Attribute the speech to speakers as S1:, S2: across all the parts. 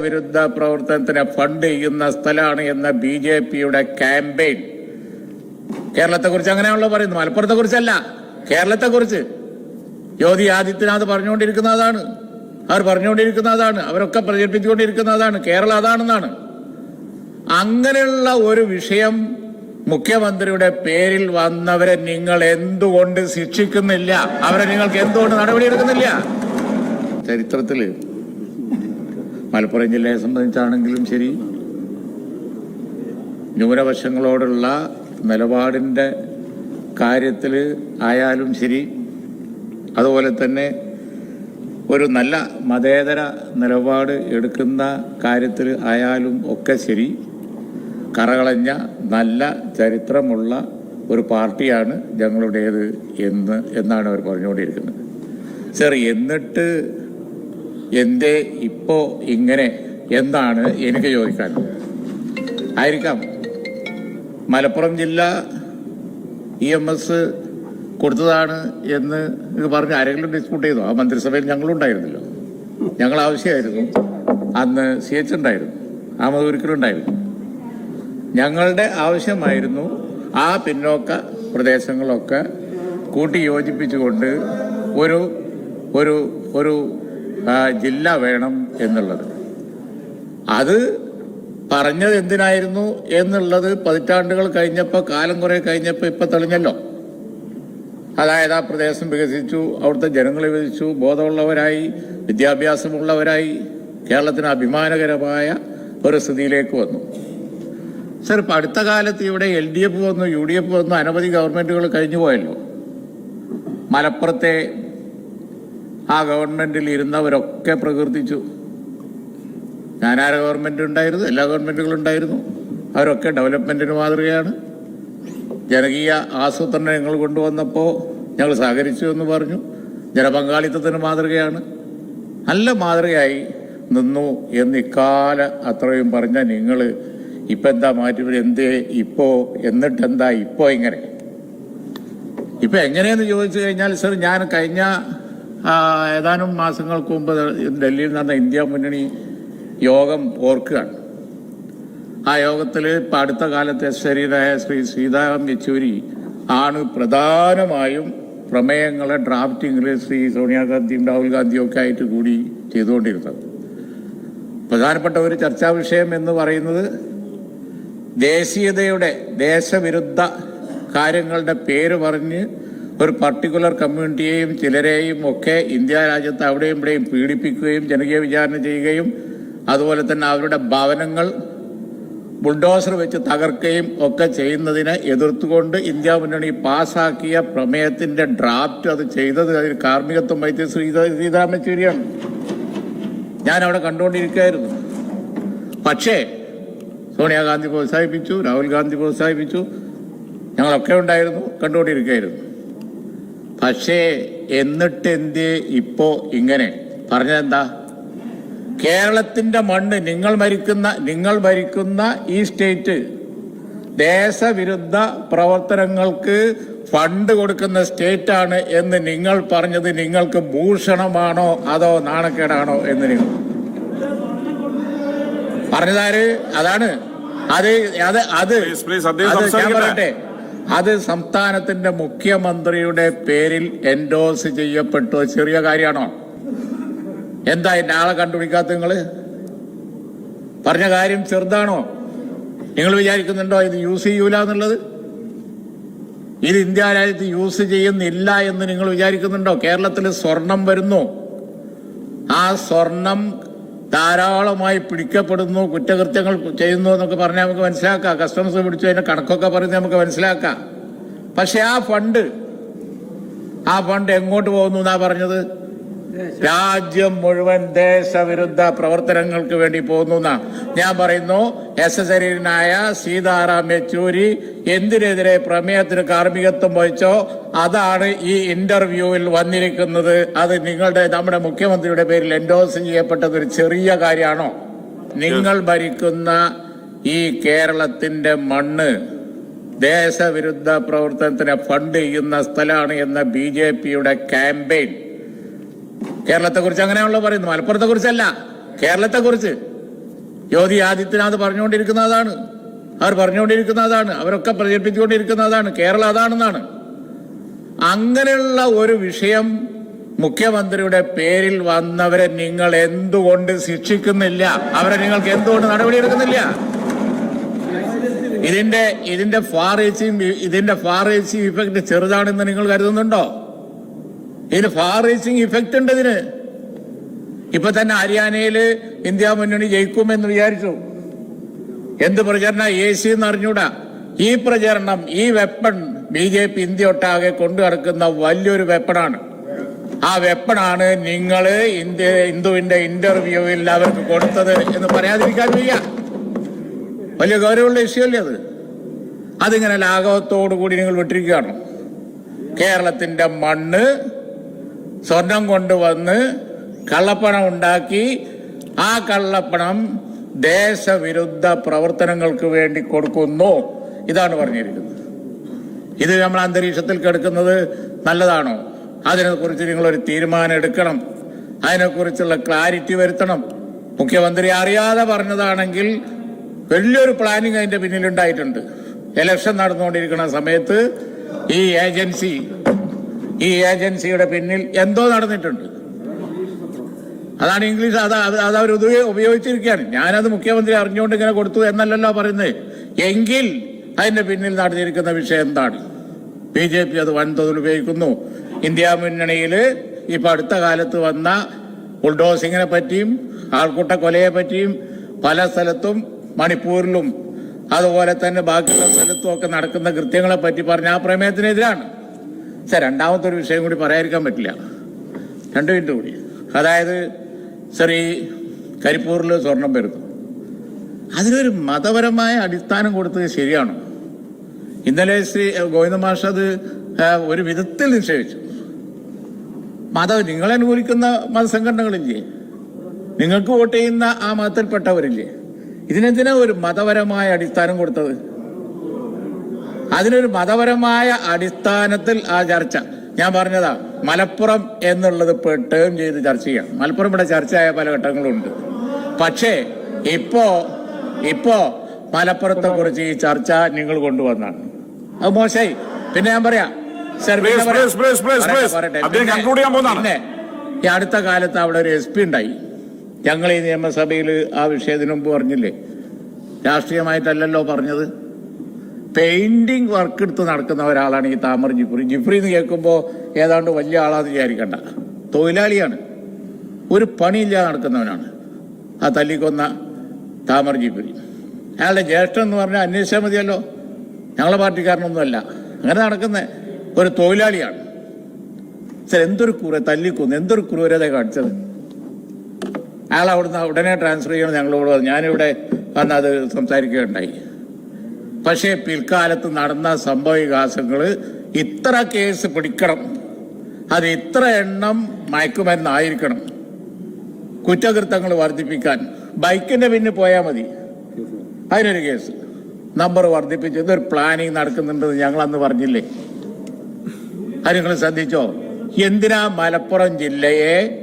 S1: വിരുദ്ധ പ്രവർത്തനത്തിന് ഫണ്ട് ചെയ്യുന്ന സ്ഥലമാണ് എന്ന ബി ജെ പിയുടെ ക്യാമ്പയിൻ കേരളത്തെ കുറിച്ച് അങ്ങനെയാണല്ലോ പറയുന്നത്. മലപ്പുറത്തെ കുറിച്ചല്ല കേരളത്തെ കുറിച്ച് ജ്യോതി ആദിത്യനാഥ് പറഞ്ഞുകൊണ്ടിരിക്കുന്ന അതാണ് അവർ പറഞ്ഞുകൊണ്ടിരിക്കുന്ന അതാണ് അവരൊക്കെ പ്രചരിപ്പിച്ചുകൊണ്ടിരിക്കുന്ന അതാണ് കേരളം അതാണെന്നാണ്. അങ്ങനെയുള്ള ഒരു വിഷയം മുഖ്യമന്ത്രിയുടെ പേരിൽ വന്നവരെ നിങ്ങൾ എന്തുകൊണ്ട് ശിക്ഷിക്കുന്നില്ല? അവരെ നിങ്ങൾക്ക് എന്തുകൊണ്ട് നടപടിയെടുക്കുന്നില്ല? ചരിത്രത്തിൽ മലപ്പുറം ജില്ലയെ സംബന്ധിച്ചാണെങ്കിലും ശരി. ന്യൂനപക്ഷങ്ങളോടുള്ള നിലപാടിന്റെ കാര്യത്തിൽ ആയാലും ശരി. അതുപോലെ തന്നെ ഒരു നല്ല മതേതര നിലപാട് എടുക്കുന്ന കാര്യത്തിൽ ആയാലും ഒക്കെ ശരി. കറകളഞ്ഞ നല്ല ചരിത്രമുള്ള ഒരു പാർട്ടിയാണ് ഞങ്ങളുടേത് എന്ന് എന്നാണ് അവർ പറഞ്ഞുകൊണ്ടിരിക്കുന്നത്. സർ എന്നിട്ട് എന്തേ ഇപ്പോ ഇങ്ങനെ? എന്താണ് എനിക്ക് ചോദിക്കാൻ? ആയിരിക്കാം. മലപ്പുറം ജില്ല ഇ എം എസ് കൊടുത്തതാണ് എന്ന് പറഞ്ഞ് ആരെങ്കിലും ഡിസ്പ്യൂട്ട് ചെയ്തോ? ആ മന്ത്രിസഭയിൽ ഞങ്ങളുണ്ടായിരുന്നല്ലോ. ഞങ്ങൾ ആവശ്യമായിരുന്നു. അന്ന് സി എച്ച് ഉണ്ടായിരുന്നു. അഹമ്മദ് ഒരിക്കലുണ്ടായിരുന്നു ഞങ്ങളുടെ ആവശ്യമായിരുന്നു ആ പിന്നോക്ക പ്രദേശങ്ങളൊക്കെ കൂട്ടി യോജിപ്പിച്ചുകൊണ്ട് ഒരു ഒരു ഒരു ജില്ല വേണം എന്നുള്ളത്. അത് പറഞ്ഞത് എന്തിനായിരുന്നു എന്നുള്ളത് പതിറ്റാണ്ടുകൾ കഴിഞ്ഞപ്പോൾ കാലം കുറെ കഴിഞ്ഞപ്പോൾ ഇപ്പം തെളിഞ്ഞല്ലോ. അതായത് ആ പ്രദേശം വികസിച്ചു അവിടുത്തെ ജനങ്ങൾ വികസിച്ചു ബോധമുള്ളവരായി വിദ്യാഭ്യാസമുള്ളവരായി കേരളത്തിന് അഭിമാനകരമായ ഒരു സ്ഥിതിയിലേക്ക് വന്നു. സർ ഇപ്പം അടുത്ത കാലത്ത് ഇവിടെ എൽ ഡി എഫ് വന്നു യു ഡി എഫ് വന്നു അനവധി ഗവൺമെന്റുകൾ കഴിഞ്ഞു പോയല്ലോ മലപ്പുറത്തെ ആ ഗവൺമെന്റിൽ ഇരുന്നവരൊക്കെ പ്രകീർത്തിച്ചു. ഞാനാര ഗവൺമെന്റ് ഉണ്ടായിരുന്നു? എല്ലാ ഗവൺമെന്റുകളും ഉണ്ടായിരുന്നു. അവരൊക്കെ ഡെവലപ്മെന്റിന് മാതൃകയാണ്. ജനകീയ ആസൂത്രണം ഞങ്ങൾ കൊണ്ടുവന്നപ്പോൾ ഞങ്ങൾ സഹകരിച്ചു എന്ന് പറഞ്ഞു. ജനപങ്കാളിത്തത്തിന് മാതൃകയാണ്. നല്ല മാതൃകയായി നിന്നു എന്ന് ഇക്കാല അത്രയും പറഞ്ഞ നിങ്ങൾ ഇപ്പം എന്താ മാറ്റി? എന്തേ ഇപ്പോ? എന്നിട്ടെന്താ ഇപ്പോ ഇങ്ങനെ? ഇപ്പൊ എങ്ങനെയെന്ന് ചോദിച്ചു കഴിഞ്ഞാൽ സർ ഞാൻ കഴിഞ്ഞ ഏതാനും മാസങ്ങൾക്ക് മുമ്പ് ഡൽഹിയിൽ നടന്ന ഇന്ത്യ മുന്നണി യോഗം ഓർക്കുകയാണ്. ആ യോഗത്തിൽ ഇപ്പം അടുത്ത കാലത്തെ ശരീരായ ശ്രീ സീതാറാം യെച്ചൂരി ആണ് പ്രധാനമായും പ്രമേയങ്ങളെ ഡ്രാഫ്റ്റിങ്ങിൽ ശ്രീ സോണിയാഗാന്ധിയും രാഹുൽ ഗാന്ധിയും ഒക്കെ ആയിട്ട് കൂടി ചെയ്തുകൊണ്ടിരുന്നത്. പ്രധാനപ്പെട്ട ഒരു ചർച്ചാ വിഷയം എന്ന് പറയുന്നത് ദേശീയതയുടെ ദേശവിരുദ്ധ കാര്യങ്ങളുടെ പേര് പറഞ്ഞ് ഒരു പർട്ടിക്കുലർ കമ്മ്യൂണിറ്റിയെയും ചിലരെയും ഒക്കെ ഇന്ത്യ രാജ്യത്ത് അവിടെയും ഇവിടെയും പീഡിപ്പിക്കുകയും ജനകീയ വിചാരണ ചെയ്യുകയും അതുപോലെ തന്നെ അവരുടെ ഭവനങ്ങൾ ബുൾഡോസർ വെച്ച് തകർക്കുകയും ഒക്കെ ചെയ്യുന്നതിനെ എതിർത്തുകൊണ്ട് ഇന്ത്യ മുന്നണി പാസാക്കിയ പ്രമേയത്തിന്റെ ഡ്രാഫ്റ്റ് അത് ചെയ്തത് അതിൽ കാർമ്മികത്വം വഹിച്ച ശ്രീ സീതാരാം യെച്ചൂരിയാണ് ഞാൻ അവിടെ കണ്ടുകൊണ്ടിരിക്കുകയായിരുന്നു. പക്ഷേ സോണിയാഗാന്ധി പ്രോത്സാഹിപ്പിച്ചു രാഹുൽ ഗാന്ധി പ്രോത്സാഹിപ്പിച്ചു ഞങ്ങളൊക്കെ ഉണ്ടായിരുന്നു കണ്ടുകൊണ്ടിരിക്കുകയായിരുന്നു. പക്ഷേ എന്നിട്ട് എന്ത് ഇപ്പോ ഇങ്ങനെ? പറഞ്ഞതെന്താ? കേരളത്തിന്റെ മണ്ണ് നിങ്ങൾ മരിക്കുന്ന നിങ്ങൾ ഭരിക്കുന്ന ഈ സ്റ്റേറ്റ് ദേശവിരുദ്ധ പ്രവർത്തനങ്ങൾക്ക് ഫണ്ട് കൊടുക്കുന്ന സ്റ്റേറ്റാണ് എന്ന് നിങ്ങൾ പറഞ്ഞത് നിങ്ങൾക്ക് ഭൂഷണമാണോ അതോ നാണക്കേടാണോ എന്ന് നിങ്ങൾ? പറഞ്ഞതാര്? അതാണ്. അത് അത് അത് ഞാൻ പറയട്ടെ. അത് സംസ്ഥാനത്തിന്റെ മുഖ്യമന്ത്രിയുടെ പേരിൽ എൻഡോസ് ചെയ്യപ്പെട്ടു. ചെറിയ കാര്യമാണോ? എന്താ എന്റെ ആളെ കണ്ടുപിടിക്കാത്ത നിങ്ങൾ? പറഞ്ഞ കാര്യം ചെറുതാണോ? നിങ്ങൾ വിചാരിക്കുന്നുണ്ടോ ഇത് യൂസ് ചെയ്യൂല എന്നുള്ളത്? ഇത് ഇന്ത്യ രാജ്യത്ത് യൂസ് ചെയ്യുന്നില്ല എന്ന് നിങ്ങൾ വിചാരിക്കുന്നുണ്ടോ? കേരളത്തിൽ സ്വർണം വരുന്നു. ആ സ്വർണം ധാരാളമായി പിടിക്കപ്പെടുന്നു കുറ്റകൃത്യങ്ങൾ ചെയ്യുന്നു എന്നൊക്കെ പറഞ്ഞാൽ നമുക്ക് മനസ്സിലാക്കാം. കസ്റ്റംസ് പിടിച്ചു അതിന്റെ കണക്കൊക്കെ പറയുന്നത് നമുക്ക് മനസ്സിലാക്കാം. പക്ഷെ ആ ഫണ്ട് ആ ഫണ്ട് എങ്ങോട്ട് പോകുന്നു എന്നാ പറഞ്ഞത്? രാജ്യം മുഴുവൻ ദേശവിരുദ്ധ പ്രവർത്തനങ്ങൾക്ക് വേണ്ടി പോകുന്നു എന്നാ. ഞാൻ പറയുന്നു എസ് എസ് എരിനായ സീതാറാം യെച്ചൂരി എന്തിനെതിരെ പ്രമേയത്തിന് കാർമ്മികത്വം വഹിച്ചോ അതാണ് ഈ ഇന്റർവ്യൂവിൽ വന്നിരിക്കുന്നത്. അത് നിങ്ങളുടെ നമ്മുടെ മുഖ്യമന്ത്രിയുടെ പേരിൽ എൻഡോസ് ചെയ്യപ്പെട്ടത് ഒരു ചെറിയ കാര്യമാണോ? നിങ്ങൾ ഭരിക്കുന്ന ഈ കേരളത്തിന്റെ മണ്ണ് ദേശവിരുദ്ധ പ്രവർത്തനത്തിന് ഫണ്ട് ചെയ്യുന്ന സ്ഥലമാണ് എന്ന ബി ജെ പിയുടെ ക്യാമ്പയിൻ കേരളത്തെ കുറിച്ച് അങ്ങനെയാണല്ലോ പറയുന്നത്. മലപ്പുറത്തെ കുറിച്ചല്ല കേരളത്തെ കുറിച്ച് യോഗി ആദിത്യനാഥ് പറഞ്ഞുകൊണ്ടിരിക്കുന്നതാണ്. അവർ പറഞ്ഞുകൊണ്ടിരിക്കുന്നതാണ്. അവരൊക്കെ പ്രചരിപ്പിച്ചുകൊണ്ടിരിക്കുന്നതാണ്. കേരളം അതാണെന്നാണ്. അങ്ങനെയുള്ള ഒരു വിഷയം മുഖ്യമന്ത്രിയുടെ പേരിൽ വന്നവരെ നിങ്ങൾ എന്തുകൊണ്ട് ശിക്ഷിക്കുന്നില്ല? അവരെ നിങ്ങൾക്ക് എന്തുകൊണ്ട് നടപടിയെടുക്കുന്നില്ല? ഇതിന്റെ ഇതിന്റെ ഫാർ റീച്ചിങ് ഇതിന്റെ ഫാർ റീച്ചിങ് ഇഫക്റ്റ് ചെറുതാണെന്ന് നിങ്ങൾ കരുതുന്നുണ്ടോ? ഇതിന് ഫാർ റീച്ചിങ് ഇഫക്റ്റ് ഉണ്ട് ഇതിന് ഇപ്പൊ തന്നെ ഹരിയാനയിൽ ഇന്ത്യ മുന്നണി ജയിക്കുമെന്ന് വിചാരിച്ചു. എന്ത് പ്രചരണം? എ സി എന്ന് അറിഞ്ഞൂടാ. ഈ പ്രചരണം ഈ weapon B J P India ഒട്ടാകെ കൊണ്ടു നടക്കുന്ന വലിയൊരു വെപ്പണാണ് ആ വെപ്പണാണ് നിങ്ങൾ ഇന്ത്യ ഹിന്ദുവിന്റെ ഇന്റർവ്യൂവിൽ അവർക്ക് കൊടുത്തത് എന്ന് പറയാതിരിക്കാൻ വയ്യ. വലിയ ഗൗരവമുള്ള വിഷയമല്ലേ അത്? അതിങ്ങനെ ലാഘവത്തോടു കൂടി നിങ്ങൾ വിട്ടിരിക്കുകയാണ്. കേരളത്തിന്റെ മണ്ണ് സ്വർണം കൊണ്ടുവന്ന് കള്ളപ്പണം ഉണ്ടാക്കി ആ കള്ളപ്പണം ദേശവിരുദ്ധ പ്രവർത്തനങ്ങൾക്ക് വേണ്ടി കൊടുക്കുന്നു. ഇതാണ് പറഞ്ഞിരിക്കുന്നത്. ഇത് നമ്മൾ അന്തരീക്ഷത്തിൽ കിടക്കുന്നത് നല്ലതാണോ? അതിനെക്കുറിച്ച് നിങ്ങളൊരു തീരുമാനം എടുക്കണം. അതിനെക്കുറിച്ചുള്ള ക്ലാരിറ്റി വരുത്തണം. മുഖ്യമന്ത്രി അറിയാതെ പറഞ്ഞതാണെങ്കിൽ വലിയൊരു പ്ലാനിങ് അതിന്റെ പിന്നിലുണ്ടായിട്ടുണ്ട്. ഇലക്ഷൻ നടന്നുകൊണ്ടിരിക്കുന്ന സമയത്ത് ഈ ഏജൻസി ഈ ഏജൻസിയുടെ പിന്നിൽ എന്തോ നടന്നിട്ടുണ്ട്. അതാണ് ഇംഗ്ലീഷ്. അത് അത് അവർ ഉപയോ- ഉപയോഗിച്ചിരിക്കുകയാണ്. ഞാനത് മുഖ്യമന്ത്രി അറിഞ്ഞുകൊണ്ട് ഇങ്ങനെ കൊടുത്തു എന്നല്ലല്ലോ പറയുന്നത് എങ്കിൽ അതിന്റെ പിന്നിൽ നടന്നിരിക്കുന്ന വിഷയം എന്താണ്? ബി ജെ പി അത് വൻതോതിൽ ഉപയോഗിക്കുന്നു. ഇന്ത്യ മുന്നണിയിൽ ഇപ്പൊ അടുത്ത കാലത്ത് വന്ന ബുൾഡോസിങ്ങിനെ പറ്റിയും ആൾക്കൂട്ട കൊലയെ പറ്റിയും പല സ്ഥലത്തും മണിപ്പൂരിലും അതുപോലെ തന്നെ ബാക്കിയുള്ള സ്ഥലത്തും ഒക്കെ നടക്കുന്ന കൃത്യങ്ങളെ പറ്റി പറഞ്ഞ ആ പ്രമേയത്തിനെതിരാണ്. സാർ രണ്ടാമത്തെ ഒരു വിഷയം കൂടി പറയാതിരിക്കാൻ പറ്റില്ല. രണ്ട് മിനിറ്റ് കൂടി. അതായത് ശ്രീ കരിപ്പൂരിൽ സ്വർണം വരുന്നു അതിനൊരു മതപരമായ അടിസ്ഥാനം കൊടുത്തത് ശരിയാണോ. ഇന്നലെ ശ്രീ ഗോവിന്ദ മാഷ് അത് ഒരു വിധത്തിൽ നിഷേധിച്ചു. മത നിങ്ങളെ അനുകൂലിക്കുന്ന മതസംഘടനകളില്ലേ? നിങ്ങൾക്ക് വോട്ട് ചെയ്യുന്ന ആ മതത്തിൽപ്പെട്ടവരില്ലേ? ഇതിനെന്തിനാ ഒരു മതപരമായ അടിസ്ഥാനം കൊടുത്തത്? അതിനൊരു മതപരമായ അടിസ്ഥാനത്തിൽ ആ ചർച്ച. ഞാൻ പറഞ്ഞതാ മലപ്പുറം എന്നുള്ളത് ഇപ്പൊ ടേം ചെയ്ത് ചർച്ച ചെയ്യാം. മലപ്പുറം ഇവിടെ ചർച്ചയായ പല ഘട്ടങ്ങളുണ്ട്. പക്ഷേ ഇപ്പോ ഇപ്പോ മലപ്പുറത്തെ കുറിച്ച് ഈ ചർച്ച നിങ്ങൾ കൊണ്ടുവന്നാണ്. അത് മോശമായി പിന്നെ ഞാൻ പറയാം സർ. പിന്നെ ഈ അടുത്ത കാലത്ത് അവിടെ ഒരു എസ് പി ഉണ്ടായി. ഞങ്ങൾ ഈ നിയമസഭയിൽ ആ വിഷയത്തിന് മുമ്പ് പറഞ്ഞില്ലേ? രാഷ്ട്രീയമായിട്ടല്ലല്ലോ പറഞ്ഞത്. പെയിന്റിംഗ് വർക്ക് എടുത്ത് നടക്കുന്ന ഒരാളാണ് ഈ താമർ ജിഫ്രി. ജിഫ്രി എന്ന് കേൾക്കുമ്പോൾ ഏതാണ്ട് വലിയ ആളാന്ന് വിചാരിക്കണ്ട. തൊഴിലാളിയാണ്. ഒരു പണിയില്ലാതെ നടക്കുന്നവനാണ്. ആ തല്ലിക്കൊന്ന താമർ ജിഫ്രി. അയാളുടെ ജ്യേഷ്ഠൻ എന്ന് പറഞ്ഞാൽ അന്വേഷിച്ചാൽ മതിയല്ലോ. ഞങ്ങളെ പാർട്ടിക്കാരനൊന്നുമല്ല. അങ്ങനെ നടക്കുന്ന ഒരു തൊഴിലാളിയാണ്. സാർ എന്തൊരു ക്രൂര തല്ലിക്കൊന്ന് എന്തൊരു ക്രൂരത കാണിച്ചത്. അയാൾ അവിടുന്ന് ഉടനെ ട്രാൻസ്ഫർ ചെയ്യണം ഞങ്ങളോട് ഞാനിവിടെ വന്ന് അത് സംസാരിക്കുകയുണ്ടായി. പക്ഷേ പിൽക്കാലത്ത് നടന്ന സംഭവ വികാസങ്ങൾ ഇത്ര കേസ് പിടിക്കണം. അത് ഇത്ര എണ്ണം മയക്കുമരുന്നായിരിക്കണം. കുറ്റകൃത്യങ്ങൾ വർദ്ധിപ്പിക്കാൻ. ബൈക്കിന്റെ പിന്നിൽ പോയാൽ മതി. അതിനൊരു കേസ്. നമ്പർ വർദ്ധിപ്പിച്ചു ഇതൊരു പ്ലാനിങ് നടക്കുന്നുണ്ടെന്ന് ഞങ്ങൾ അന്ന് പറഞ്ഞില്ലേ? അത് നിങ്ങൾ ശ്രദ്ധിച്ചോ? എന്തിനാ മലപ്പുറം ജില്ലയെ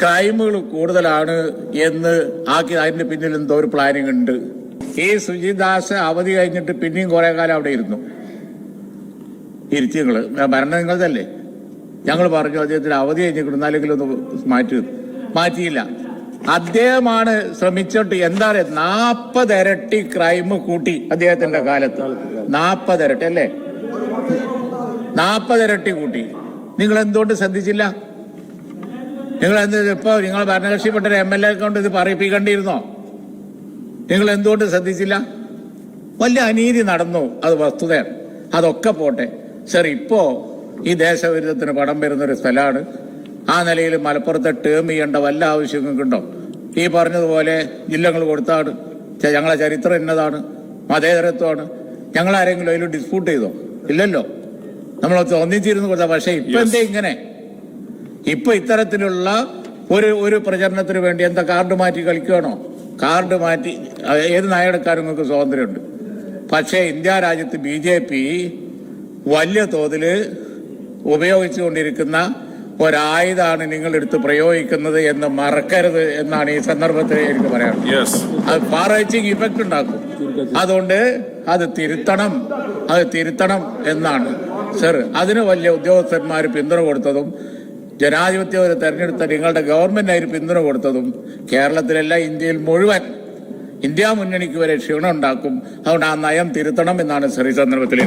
S1: ക്രൈമുകൾ കൂടുതലാണ് എന്ന് ആക്കി അതിന്റെ പിന്നിൽ എന്തോ ഒരു പ്ലാനിങ് ഉണ്ട്. ഈ സുജിദാസ് അവധി കഴിഞ്ഞിട്ട് പിന്നെയും കുറെ കാലം അവിടെ ഇരുന്നു. ഇരുത്തി നിങ്ങൾ ഭരണം നിങ്ങളതല്ലേ? ഞങ്ങൾ പറഞ്ഞു അദ്ദേഹത്തിന് അവധി കഴിഞ്ഞിട്ട് അല്ലെങ്കിൽ ഒന്ന് മാറ്റി മാറ്റിയില്ല. അദ്ദേഹമാണ് ശ്രമിച്ചിട്ട് എന്താ പറയുക നാപ്പത് ഇരട്ടി ക്രൈം കൂട്ടി അദ്ദേഹത്തിന്റെ കാലത്ത്. നാപ്പത് ഇരട്ടി അല്ലേ? നാൽപ്പത് ഇരട്ടി കൂട്ടി. നിങ്ങൾ എന്തുകൊണ്ട് ശ്രദ്ധിച്ചില്ല? നിങ്ങൾ എന്ത് ഇപ്പോ നിങ്ങൾ ഭരണകക്ഷിപ്പെട്ട ഒരു എം എൽ എ കൊണ്ട് ഇത് പറയിപ്പിക്കേണ്ടിയിരുന്നോ? നിങ്ങൾ എന്തുകൊണ്ട് ശ്രദ്ധിച്ചില്ല? വലിയ അനീതി നടന്നു അത് വസ്തുതയാണ്. അതൊക്കെ പോട്ടെ. സർ ഇപ്പോ ഈ ദേശവിരുദ്ധത്തിന് പടം വരുന്ന ഒരു സ്ഥലമാണ്. ആ നിലയിൽ മലപ്പുറത്തെ ടേം ചെയ്യേണ്ട വല്ല ആവശ്യം ഉണ്ടോ ഈ പറഞ്ഞതുപോലെ ജില്ലകൾ കൊടുത്താണ്. ഞങ്ങളെ ചരിത്രം എന്നതാണ് മതേതരത്വമാണ്. ഞങ്ങൾ ആരെങ്കിലും അതിൽ ഡിസ്പ്യൂട്ട് ചെയ്തോ? ഇല്ലല്ലോ. നമ്മൾ ഒന്നിച്ചിരുന്ന് കൊടുത്ത പക്ഷേ ഇപ്പൊ എന്താ ഇങ്ങനെ? ഇപ്പൊ ഇത്തരത്തിലുള്ള ഒരു ഒരു പ്രചരണത്തിന് വേണ്ടി എന്താ കാർഡ് മാറ്റി കളിക്കുകയാണോ? കാർഡ് മാറ്റി ഏത് നയമെടുക്കാനും നിങ്ങൾക്ക് സ്വാതന്ത്ര്യമുണ്ട്. പക്ഷേ ഇന്ത്യ രാജ്യത്ത് ബി ജെ പി വലിയ തോതിൽ ഉപയോഗിച്ചുകൊണ്ടിരിക്കുന്ന ഒരായുധാണ് നിങ്ങൾ എടുത്ത് പ്രയോഗിക്കുന്നത് എന്ന് മറക്കരുത് എന്നാണ് ഈ സന്ദർഭത്തിൽ എനിക്ക് പറയാനുള്ളത്. അത് റൈറ്റിംഗ് ഇഫക്റ്റ് ഉണ്ടാക്കും. അതുകൊണ്ട് അത് തിരുത്തണം അത് തിരുത്തണം എന്നാണ്. സർ അതിന് വലിയ ഉദ്യോഗസ്ഥന്മാർ പിന്തുണ കൊടുത്തതും ജനാധിപത്യം ഒരു തെരഞ്ഞെടുത്ത നിങ്ങളുടെ ഗവൺമെന്റ് അതിന് പിന്തുണ കൊടുത്തതും കേരളത്തിലല്ല ഇന്ത്യയിൽ മുഴുവൻ ഇന്ത്യ മുന്നണിക്ക് വരെ ക്ഷീണം ഉണ്ടാക്കും. അതുകൊണ്ട് ആ നയം തിരുത്തണം എന്നാണ് ശ്രീ എനിക്ക്